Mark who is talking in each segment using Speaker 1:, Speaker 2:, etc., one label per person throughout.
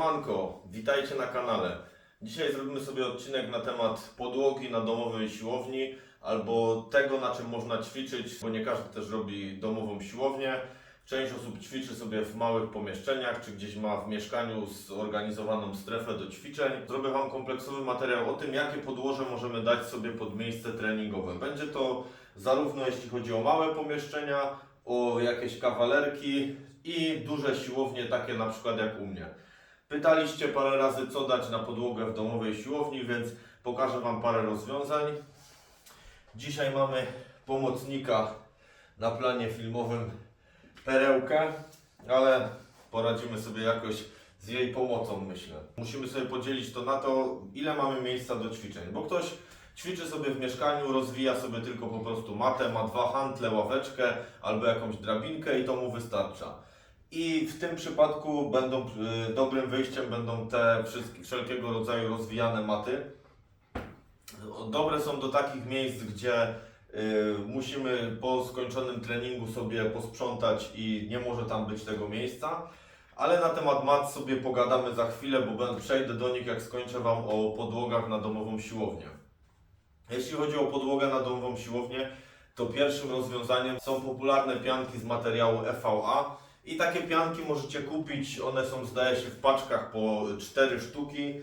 Speaker 1: Siemanko, witajcie na kanale. Dzisiaj zrobimy sobie odcinek na temat podłogi na domowej siłowni albo tego, na czym można ćwiczyć, bo nie każdy też robi domową siłownię. Część osób ćwiczy sobie w małych pomieszczeniach, czy gdzieś ma w mieszkaniu zorganizowaną strefę do ćwiczeń. Zrobię Wam kompleksowy materiał o tym, jakie podłoże możemy dać sobie pod miejsce treningowe. Będzie to zarówno jeśli chodzi o małe pomieszczenia, o jakieś kawalerki i duże siłownie, takie na przykład jak u mnie. Pytaliście parę razy, co dać na podłogę w domowej siłowni, więc pokażę Wam parę rozwiązań. Dzisiaj mamy pomocnika na planie filmowym perełkę, ale poradzimy sobie jakoś z jej pomocą, myślę. Musimy sobie podzielić to na to, ile mamy miejsca do ćwiczeń, bo ktoś ćwiczy sobie w mieszkaniu, rozwija sobie tylko po prostu matę, ma dwa hantle, ławeczkę albo jakąś drabinkę i to mu wystarcza. I w tym przypadku będą y, dobrym wyjściem będą te wszystkie, wszelkiego rodzaju rozwijane maty. Dobre są do takich miejsc, gdzie y, musimy po skończonym treningu sobie posprzątać i nie może tam być tego miejsca. Ale na temat mat sobie pogadamy za chwilę, bo przejdę do nich jak skończę Wam o podłogach na domową siłownię. Jeśli chodzi o podłogę na domową siłownię, to pierwszym rozwiązaniem są popularne pianki z materiału EVA. I takie pianki możecie kupić, one są zdaje się w paczkach po 4 sztuki. Yy,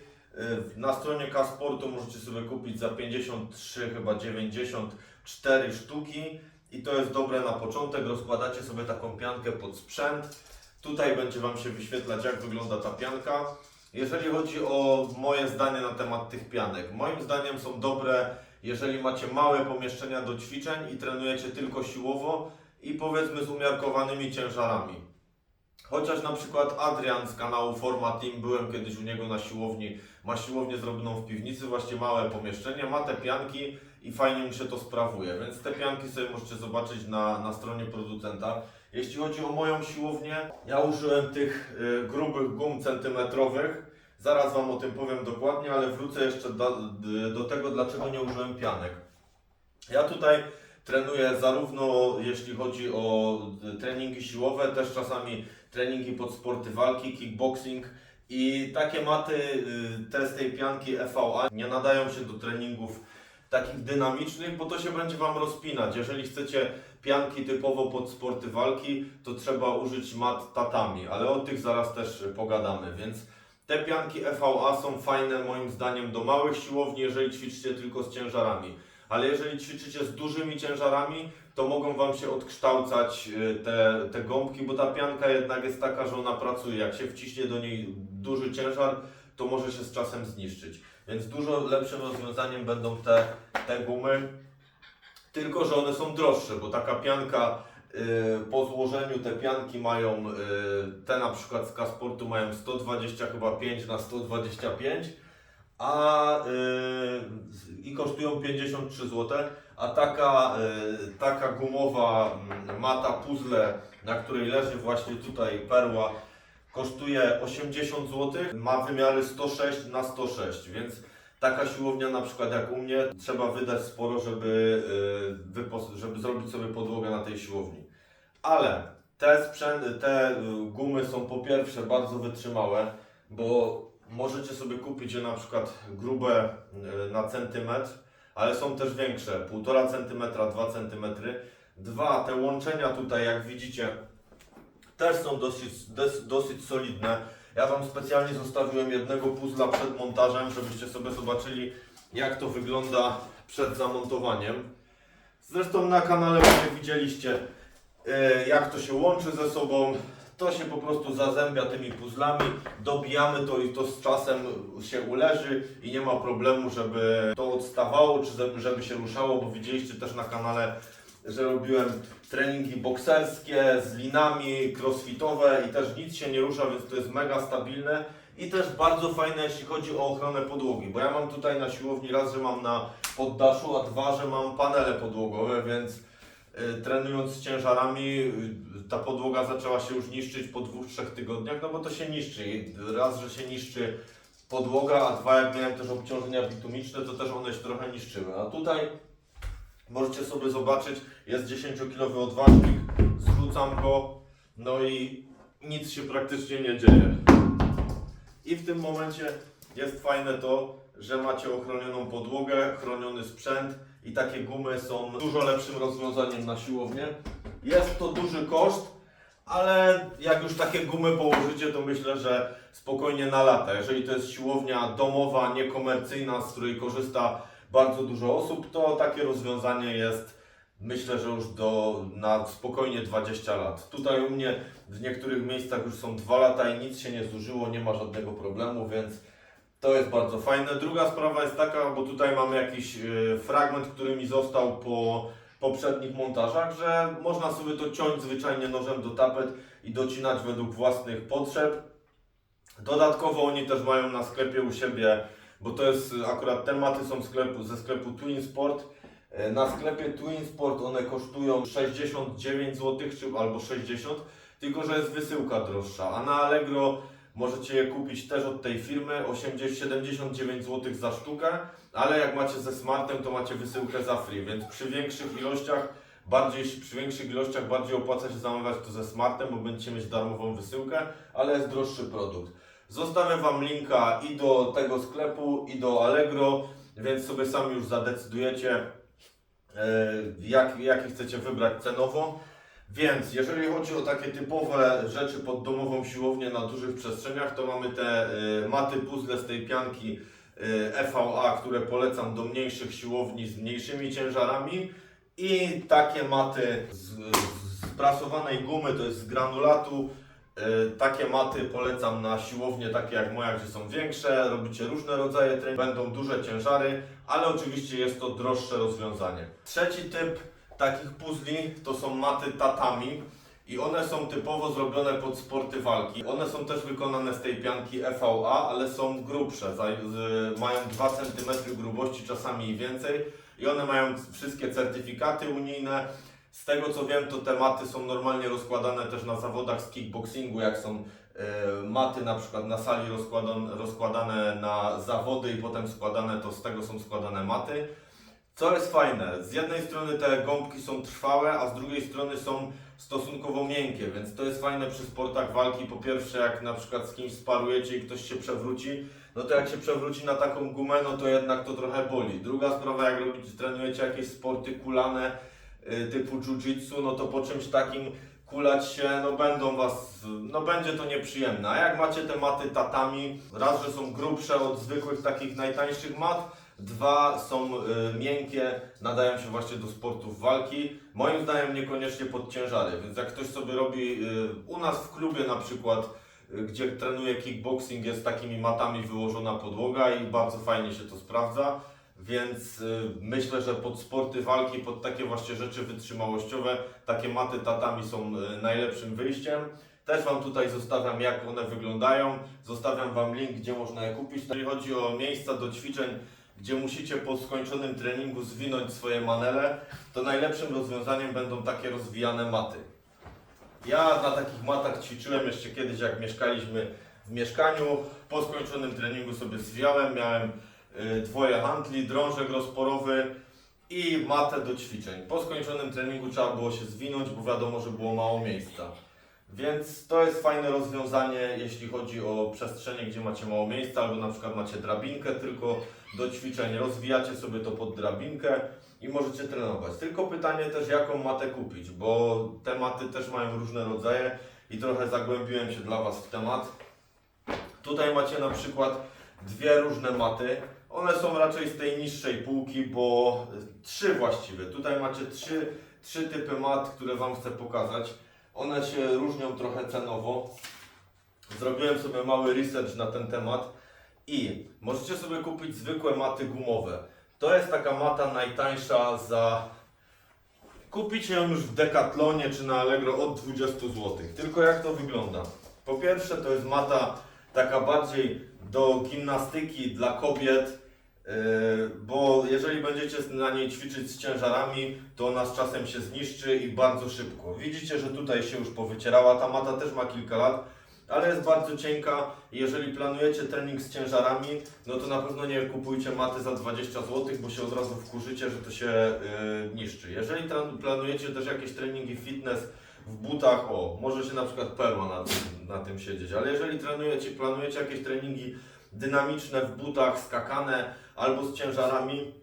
Speaker 1: Na stronie K-Sportu możecie sobie kupić za 53 chyba 94 sztuki i to jest dobre na początek. Rozkładacie sobie taką piankę pod sprzęt. Tutaj będzie Wam się wyświetlać jak wygląda ta pianka. Jeżeli chodzi o moje zdanie na temat tych pianek, moim zdaniem są dobre, jeżeli macie małe pomieszczenia do ćwiczeń i trenujecie tylko siłowo i powiedzmy z umiarkowanymi ciężarami. Chociaż na przykład Adrian z kanału Forma Team, byłem kiedyś u niego na siłowni, ma siłownię zrobioną w piwnicy, właśnie małe pomieszczenie, ma te pianki i fajnie mu się to sprawuje, więc te pianki sobie możecie zobaczyć na, na stronie producenta. Jeśli chodzi o moją siłownię, ja użyłem tych y, grubych gum centymetrowych, zaraz Wam o tym powiem dokładnie, ale wrócę jeszcze do, do tego, dlaczego nie użyłem pianek. Ja tutaj trenuję zarówno jeśli chodzi o y, treningi siłowe, też czasami treningi pod sporty walki, kickboxing i takie maty, y, te z tej pianki EVA nie nadają się do treningów takich dynamicznych, bo to się będzie Wam rozpinać. Jeżeli chcecie pianki typowo pod sporty walki, to trzeba użyć mat tatami, ale o tych zaraz też pogadamy, więc te pianki EVA są fajne moim zdaniem do małych siłowni, jeżeli ćwiczycie tylko z ciężarami. Ale jeżeli ćwiczycie z dużymi ciężarami, to mogą Wam się odkształcać y, te, te gąbki, bo ta pianka jednak jest taka, że ona pracuje. Jak się wciśnie do niej duży ciężar, to może się z czasem zniszczyć. Więc dużo lepszym rozwiązaniem będą te, te gumy, tylko że one są droższe, bo taka pianka y, po złożeniu te pianki mają, y, te na przykład z K-Sportu mają 120 chyba 5 na 125 a y, i kosztują 53 zł, a taka, y, taka gumowa mm, mata puzzle, na której leży właśnie tutaj perła, kosztuje 80 zł, ma wymiary 106 na 106, więc taka siłownia na przykład jak u mnie trzeba wydać sporo, żeby, y, wypos- żeby zrobić sobie podłogę na tej siłowni. Ale te sprzęty, te y, gumy są po pierwsze bardzo wytrzymałe, bo możecie sobie kupić je na przykład grube y, na centymetr, ale są też większe, 1,5 cm, 2 cm. Dwa, te łączenia tutaj, jak widzicie, też są dosyć, dosyć solidne. Ja Wam specjalnie zostawiłem jednego puzla przed montażem, żebyście sobie zobaczyli, jak to wygląda przed zamontowaniem. Zresztą na kanale widzieliście, e, jak to się łączy ze sobą. To się po prostu zazębia tymi puzzlami, dobijamy to i to z czasem się uleży i nie ma problemu, żeby to odstawało, czy żeby- się ruszało, bo widzieliście też na kanale, że robiłem treningi bokserskie z linami, crossfitowe i też nic się nie rusza, więc to jest mega stabilne i też bardzo fajne, jeśli chodzi o ochronę podłogi, bo ja mam tutaj na siłowni raz, że mam na poddaszu, a dwa, że mam panele podłogowe, więc y, trenując z ciężarami ta podłoga zaczęła się już niszczyć po dwóch, trzech tygodniach, no bo to się niszczy. Raz, że się niszczy podłoga, a dwa, jak miałem też obciążenia bitumiczne, to też one się trochę niszczyły. A tutaj możecie sobie zobaczyć, jest 10-kilowy odważnik, zrzucam go, no i nic się praktycznie nie dzieje. I w tym momencie jest fajne to, że macie ochronioną podłogę, chroniony sprzęt i takie gumy są dużo lepszym rozwiązaniem na siłownię. Jest to duży koszt, ale jak już takie gumy położycie, to myślę, że spokojnie na lata. Jeżeli to jest siłownia domowa, niekomercyjna, z której korzysta bardzo dużo osób, to takie rozwiązanie jest myślę, że już do, na spokojnie 20 lat. Tutaj u mnie w niektórych miejscach już są 2 lata i nic się nie zużyło, nie ma żadnego problemu, więc to jest bardzo fajne. Druga sprawa jest taka, bo tutaj mamy jakiś y, fragment, który mi został po poprzednich montażach, że można sobie to ciąć zwyczajnie nożem do tapet i docinać według własnych potrzeb. Dodatkowo oni też mają na sklepie u siebie, bo to jest y, akurat tematy są sklepu, ze sklepu Twin Sport. E, Na sklepie Twin Sport one kosztują 69 zł czy albo 60, tylko że jest wysyłka droższa, a na Allegro możecie je kupić też od tej firmy 80, 79 zł za sztukę, ale jak macie ze Smartem to macie wysyłkę za free, więc przy większych ilościach bardziej przy większych ilościach bardziej opłaca się zamawiać to ze Smartem, bo będziecie mieć darmową wysyłkę, ale jest droższy produkt. Zostawię Wam linka i do tego sklepu i do Allegro, więc sobie sami już zadecydujecie e, jak, jakie chcecie wybrać cenowo. Więc jeżeli chodzi o takie typowe rzeczy pod domową siłownię na dużych przestrzeniach, to mamy te y, maty puzzle z tej pianki y, EVA, które polecam do mniejszych siłowni z mniejszymi ciężarami i takie maty z, z prasowanej gumy, to jest z granulatu. Y, Takie maty polecam na siłownie takie jak moja, gdzie są większe, robicie różne rodzaje treningów, będą duże ciężary, ale oczywiście jest to droższe rozwiązanie. Trzeci typ takich puzli to są maty tatami i one są typowo zrobione pod sporty walki. One są też wykonane z tej pianki EVA, ale są grubsze, mają 2 cm grubości, czasami i więcej i one mają wszystkie certyfikaty unijne. Z tego co wiem, to te maty są normalnie rozkładane też na zawodach z kickboxingu, jak są e, maty na przykład na sali rozkładan, rozkładane na zawody i potem składane, to z tego są składane maty. Co jest fajne, z jednej strony te gąbki są trwałe, a z drugiej strony są stosunkowo miękkie, więc to jest fajne przy sportach walki. Po pierwsze, jak na przykład z kimś sparujecie i ktoś się przewróci, no to jak się przewróci na taką gumę, no to jednak to trochę boli. Druga sprawa, jak robicie, trenujecie jakieś sporty kulane y, typu jiu-jitsu, no to po czymś takim kulać się, no będą was, no będzie to nieprzyjemne. A jak macie te maty tatami, raz, że są grubsze od zwykłych takich najtańszych mat, Dwa są y, miękkie, nadają się właśnie do sportów walki. Moim zdaniem niekoniecznie pod ciężary, więc jak ktoś sobie robi y, u nas w klubie na przykład, y, gdzie trenuje kickboxing, jest takimi matami wyłożona podłoga i bardzo fajnie się to sprawdza. Więc y, myślę, że pod sporty walki, pod takie właśnie rzeczy wytrzymałościowe, takie maty tatami są y, najlepszym wyjściem. Też Wam tutaj zostawiam, jak one wyglądają. Zostawiam Wam link, gdzie można je kupić. Jeżeli chodzi o miejsca do ćwiczeń, gdzie musicie po skończonym treningu zwinąć swoje manele, to najlepszym rozwiązaniem będą takie rozwijane maty. Ja na takich matach ćwiczyłem jeszcze kiedyś, jak mieszkaliśmy w mieszkaniu. Po skończonym treningu sobie zwiałem, miałem y, dwoje handli, drążek rozporowy i matę do ćwiczeń. Po skończonym treningu trzeba było się zwinąć, bo wiadomo, że było mało miejsca. Więc to jest fajne rozwiązanie, jeśli chodzi o przestrzenie, gdzie macie mało miejsca, albo na przykład macie drabinkę tylko do ćwiczeń, rozwijacie sobie to pod drabinkę i możecie trenować. Tylko pytanie też, jaką matę kupić, bo te maty też mają różne rodzaje i trochę zagłębiłem się dla Was w temat. Tutaj macie na przykład dwie różne maty. One są raczej z tej niższej półki, bo trzy właściwie. Tutaj macie trzy, trzy typy mat, które Wam chcę pokazać. One się różnią trochę cenowo. Zrobiłem sobie mały research na ten temat i możecie sobie kupić zwykłe maty gumowe. To jest taka mata najtańsza za. Kupicie ją już w Decathlonie czy na Allegro od 20 zł. Tylko jak to wygląda? Po pierwsze, to jest mata taka bardziej do gimnastyki dla kobiet, bo jeżeli będziecie na niej ćwiczyć z ciężarami, to ona z czasem się zniszczy i bardzo szybko. Widzicie, że tutaj się już powycierała. Ta mata też ma kilka lat, ale jest bardzo cienka. Jeżeli planujecie trening z ciężarami, no to na pewno nie kupujcie maty za 20 zł, bo się od razu wkurzycie, że to się yy, niszczy. Jeżeli planujecie też jakieś treningi fitness w butach, o, może się na przykład perła na tym, na tym siedzieć, ale jeżeli trenujecie, planujecie jakieś treningi dynamiczne w butach, skakane albo z ciężarami,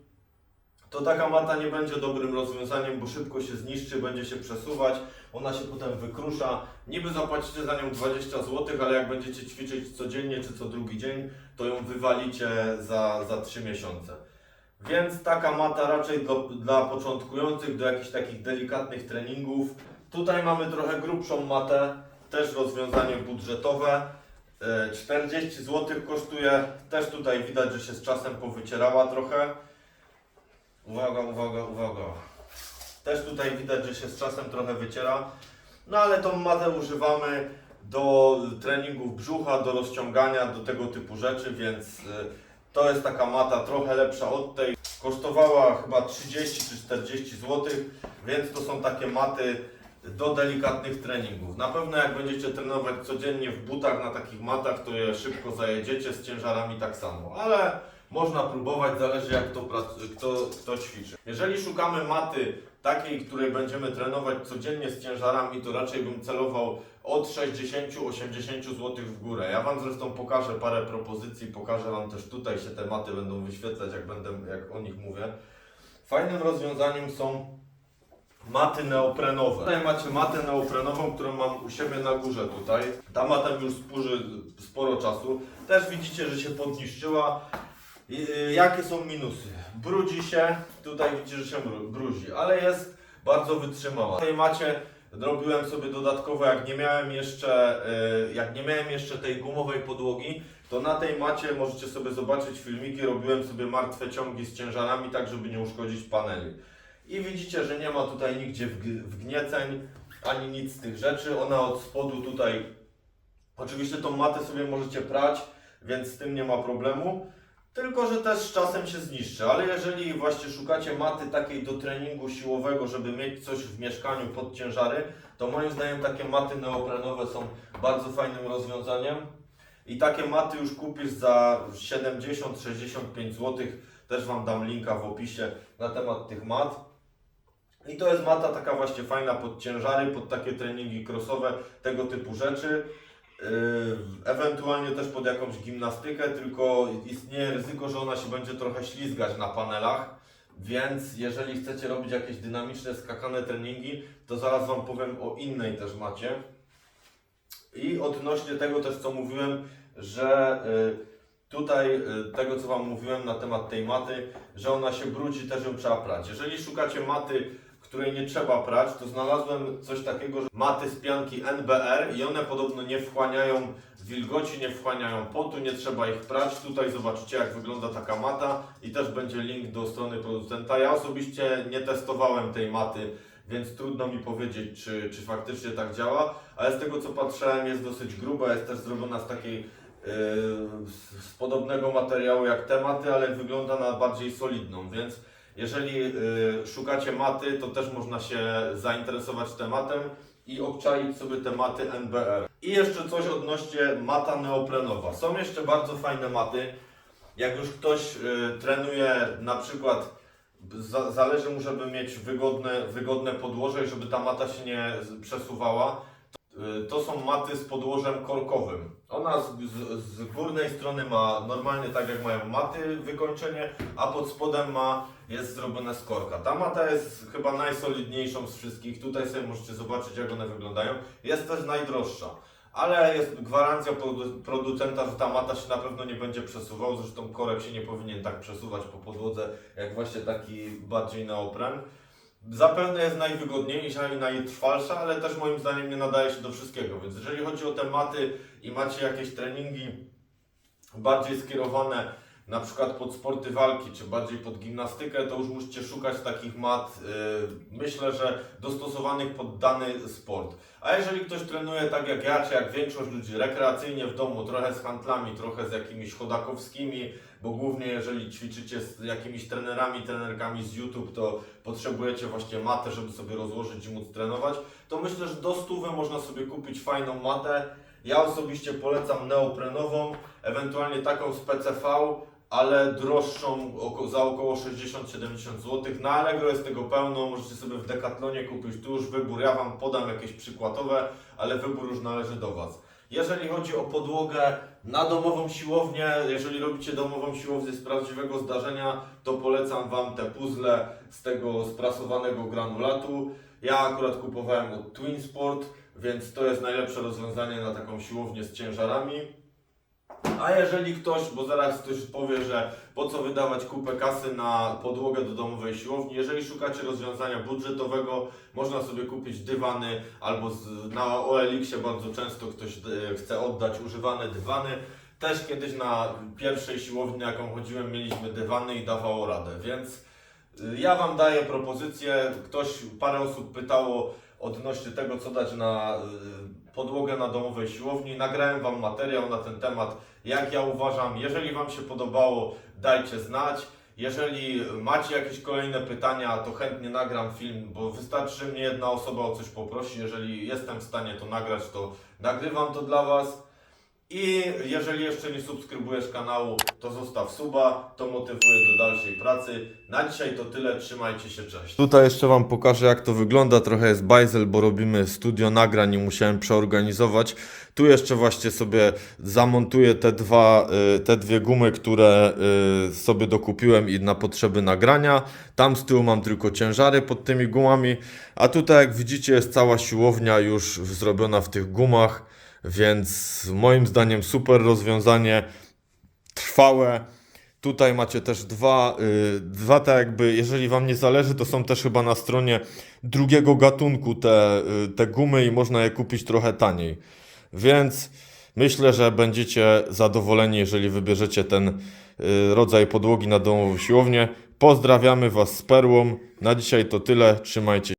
Speaker 1: to taka mata nie będzie dobrym rozwiązaniem, bo szybko się zniszczy, będzie się przesuwać, ona się potem wykrusza. Niby zapłacicie za nią 20 zł, ale jak będziecie ćwiczyć codziennie czy co drugi dzień, to ją wywalicie za, za 3 miesiące. Więc taka mata raczej dla, dla początkujących, do jakichś takich delikatnych treningów. Tutaj mamy trochę grubszą matę, też rozwiązanie budżetowe. E, 40 zł kosztuje, też tutaj widać, że się z czasem powycierała trochę. Uwaga, uwaga, uwaga. Też tutaj widać, że się z czasem trochę wyciera. No ale tą matę używamy do treningów brzucha, do rozciągania, do tego typu rzeczy, więc y, to jest taka mata trochę lepsza od tej. Kosztowała chyba 30 czy 40 zł, więc to są takie maty do delikatnych treningów. Na pewno jak będziecie trenować codziennie w butach na takich matach, to je szybko zajedziecie z ciężarami tak samo, ale można próbować, zależy jak to kto, kto ćwiczy. Jeżeli szukamy maty takiej, której będziemy trenować codziennie z ciężarami, to raczej bym celował od 60-80 zł w górę. Ja Wam zresztą pokażę parę propozycji, pokażę Wam też tutaj się te maty będą wyświetlać, jak będę, jak o nich mówię. Fajnym rozwiązaniem są maty neoprenowe. Tutaj macie matę neoprenową, którą mam u siebie na górze tutaj. Ta mata już służy sporo czasu. Też widzicie, że się podniszczyła. Y, Jakie są minusy? Brudzi się, tutaj widzicie, że się bru- bruzi, ale jest bardzo wytrzymała. Tej macie robiłem sobie dodatkowo, jak nie miałem jeszcze, y, jak nie miałem jeszcze tej gumowej podłogi, to na tej macie możecie sobie zobaczyć filmiki, robiłem sobie martwe ciągi z ciężarami, tak żeby nie uszkodzić paneli. I widzicie, że nie ma tutaj nigdzie wg- wgnieceń, ani nic z tych rzeczy. Ona od spodu tutaj, oczywiście tą matę sobie możecie prać, więc z tym nie ma problemu. Tylko, że też z czasem się zniszczy, ale jeżeli właśnie szukacie maty takiej do treningu siłowego, żeby mieć coś w mieszkaniu pod ciężary, to moim zdaniem takie maty neoprenowe są bardzo fajnym rozwiązaniem. I takie maty już kupisz za 70-65 zł. Też Wam dam linka w opisie na temat tych mat. I to jest mata taka właśnie fajna pod ciężary, pod takie treningi crossowe, tego typu rzeczy. Yy, ewentualnie też pod jakąś gimnastykę, tylko istnieje ryzyko, że ona się będzie trochę ślizgać na panelach. Więc jeżeli chcecie robić jakieś dynamiczne, skakane treningi, to zaraz Wam powiem o innej też macie. I odnośnie tego też, co mówiłem, że y, tutaj y, tego, co Wam mówiłem na temat tej maty, że ona się brudzi, też ją trzeba prać. Jeżeli szukacie maty, której nie trzeba prać, to znalazłem coś takiego, że maty z pianki NBR i one podobno nie wchłaniają wilgoci, nie wchłaniają potu, nie trzeba ich prać. Tutaj zobaczycie, jak wygląda taka mata i też będzie link do strony producenta. Ja osobiście nie testowałem tej maty, więc trudno mi powiedzieć, czy, czy faktycznie tak działa, ale z tego co patrzyłem jest dosyć gruba, jest też zrobiona z takiej yy, z, podobnego materiału jak te maty, ale wygląda na bardziej solidną, więc jeżeli yy, szukacie maty, to też można się zainteresować tematem i obczaić sobie te maty NBR. I jeszcze coś odnośnie mata neoprenowa. Są jeszcze bardzo fajne maty. Jak już ktoś yy, trenuje na przykład za, zależy mu, żeby mieć wygodne, wygodne podłoże i żeby ta mata się nie przesuwała. To, y, to są maty z podłożem korkowym. Ona z, z, z górnej strony ma normalnie tak jak mają maty wykończenie, a pod spodem ma jest zrobione z korka. Ta mata jest chyba najsolidniejszą z wszystkich. Tutaj sobie możecie zobaczyć jak one wyglądają. Jest też najdroższa. Ale jest gwarancja produ- producenta, że ta mata się na pewno nie będzie przesuwał. Zresztą korek się nie powinien tak przesuwać po podłodze, jak właśnie taki bardziej neopren. Zapewne jest najwygodniejsza i najtrwalsza, ale też moim zdaniem nie nadaje się do wszystkiego. Więc jeżeli chodzi o te maty i macie jakieś treningi bardziej skierowane na przykład pod sporty walki, czy bardziej pod gimnastykę, to już musicie szukać takich mat, yy, myślę, że dostosowanych pod dany sport. A jeżeli ktoś trenuje tak jak ja, czy jak większość ludzi, rekreacyjnie w domu, trochę z handlami, trochę z jakimiś chodakowskimi, bo głównie jeżeli ćwiczycie z jakimiś trenerami, trenerkami z YouTube, to potrzebujecie właśnie matę, żeby sobie rozłożyć i móc trenować, to myślę, że do stówy można sobie kupić fajną matę. Ja osobiście polecam neoprenową, ewentualnie taką z PCV, ale droższą za około 60-70 zł. Na Allegro jest tego pełno, możecie sobie w Decathlonie kupić, tu już wybór, ja Wam podam jakieś przykładowe, ale wybór już należy do Was. Jeżeli chodzi o podłogę na domową siłownię, jeżeli robicie domową siłownię z prawdziwego zdarzenia, to polecam Wam te puzzle z tego sprasowanego granulatu. Ja akurat kupowałem od Twin Sport, więc to jest najlepsze rozwiązanie na taką siłownię z ciężarami. A jeżeli ktoś, bo zaraz ktoś powie, że po co wydawać kupę kasy na podłogę do domowej siłowni, jeżeli szukacie rozwiązania budżetowego, można sobie kupić dywany albo z, na OLX-ie bardzo często ktoś e, chce oddać używane dywany. Też kiedyś na pierwszej siłowni, na jaką chodziłem, mieliśmy dywany i dawało radę, więc y, ja Wam daję propozycję. Ktoś, parę osób pytało odnośnie tego, co dać na y, podłogę na domowej siłowni. Nagrałem Wam materiał na ten temat, jak ja uważam. Jeżeli Wam się podobało, dajcie znać. Jeżeli macie jakieś kolejne pytania, to chętnie nagram film, bo wystarczy, mnie jedna osoba o coś poprosi. Jeżeli jestem w stanie to nagrać, to nagrywam to dla Was. I jeżeli jeszcze nie subskrybujesz kanału, to zostaw suba, to motywuje do dalszej pracy. Na dzisiaj to tyle, trzymajcie się, cześć. Tutaj jeszcze Wam pokażę jak to wygląda, trochę jest bajzel, bo robimy studio nagrań i musiałem przeorganizować. Tu jeszcze właśnie sobie zamontuję te, dwa, y, te dwie gumy, które y, sobie dokupiłem i na potrzeby nagrania. Tam z tyłu mam tylko ciężary pod tymi gumami, a tutaj jak widzicie jest cała siłownia już zrobiona w tych gumach. Więc moim zdaniem super rozwiązanie, trwałe. Tutaj macie też dwa, y, dwa tak jakby, jeżeli Wam nie zależy, to są też chyba na stronie drugiego gatunku te, y, te gumy i można je kupić trochę taniej. Więc myślę, że będziecie zadowoleni, jeżeli wybierzecie ten y, rodzaj podłogi na domową siłownię. Pozdrawiamy Was z perłą. Na dzisiaj to tyle. Trzymajcie się.